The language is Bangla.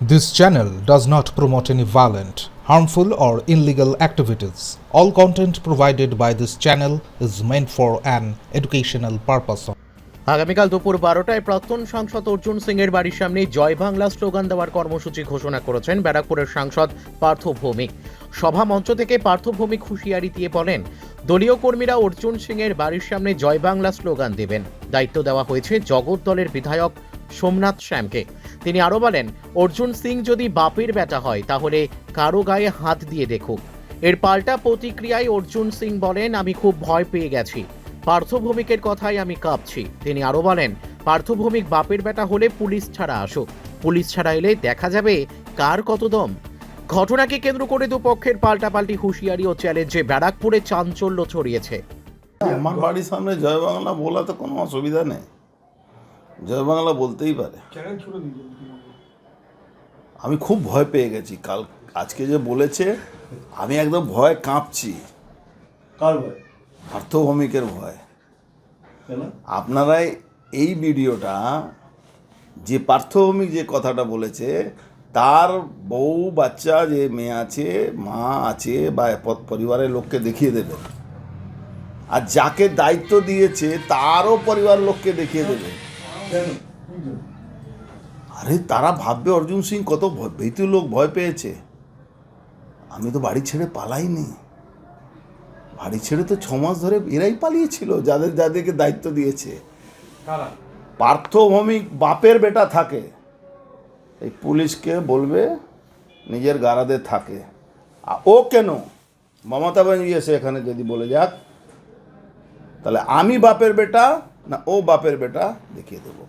This channel does not promote any violent, harmful, or illegal activities. All content provided by this channel is meant for an educational purpose. আগামীকাল দুপুর বারোটায় প্রাক্তন সাংসদ অর্জুন সিং এর বাড়ির সামনে জয় বাংলা স্লোগান দেওয়ার কর্মসূচি ঘোষণা করেছেন ব্যারাকপুরের সাংসদ পার্থ ভৌমিক সভা মঞ্চ থেকে পার্থ ভৌমিক হুঁশিয়ারি দিয়ে বলেন দলীয় কর্মীরা অর্জুন সিং এর বাড়ির সামনে জয় বাংলা স্লোগান দেবেন দায়িত্ব দেওয়া হয়েছে জগৎ দলের বিধায়ক সোমনাথ শ্যামকে। তিনি আরও বলেন, অর্জুন সিং যদি বাপের বেটা হয়, তাহলে কারও গায়ে হাত দিয়ে দেখুক। এর পাল্টা প্রতিক্রিয়ায় অর্জুন সিং বলেন, আমি খুব ভয় পেয়ে গেছি। পার্থভৌমিকের কথাই আমি কাঁপছি। তিনি আরও বলেন পার্থভৌমিক বাপের বেটা হলে পুলিশ ছাড়া আসুক। পুলিশ ছাড়া এলে দেখা যাবে কার কত দম। ঘটনাকে কেন্দ্র করে দুপক্ষের পাল্টাপাল্টি হুঁশিয়ারি ও চ্যালেঞ্জে ব্যারাকপুরে চাঞ্চল্য ছড়িয়েছে। আমার বাড়ির সামনে জয় বাংলা বলা তো কোনো অসুবিধা নেই। জয় বাংলা বলতেই পারে। আমি খুব ভয় পেয়ে গেছি। কাল আজকে যে বলেছে আমি একদম ভয় কাঁপছি। কার ভয়? পার্থভৌমিকের ভয়। আপনারাই এই ভিডিওটা যে পার্থভৌমিক যে কথাটা বলেছে তার বউ বাচ্চা যে মেয়ে আছে মা আছে বা পরিবারের লোককে দেখিয়ে দেবে। আর যাকে দায়িত্ব দিয়েছে তারও পরিবার লোককে দেখিয়ে দেবে? আরে তারা ভাববে অর্জুন সিং কত ভীতু লোক ভয় পেয়েছে। আমি তো বাড়ি ছেড়ে পালাইনি। বাড়ি ছেড়ে তো ছ মাস ধরে এরাই পালিয়েছিল যাদের যাদেরকে দায়িত্ব দিয়েছে। পার্থভৌমিক বাপের বেটা থাকে। এই পুলিশকে বলবে নিজের গারাদে থাকে। আর ও কেন? মমতা ব্যানার্জি এসে এখানে যদি বলে যাক তাহলে আমি বাপের বেটা না ও বাপের বেটা দেখিয়ে দেবো।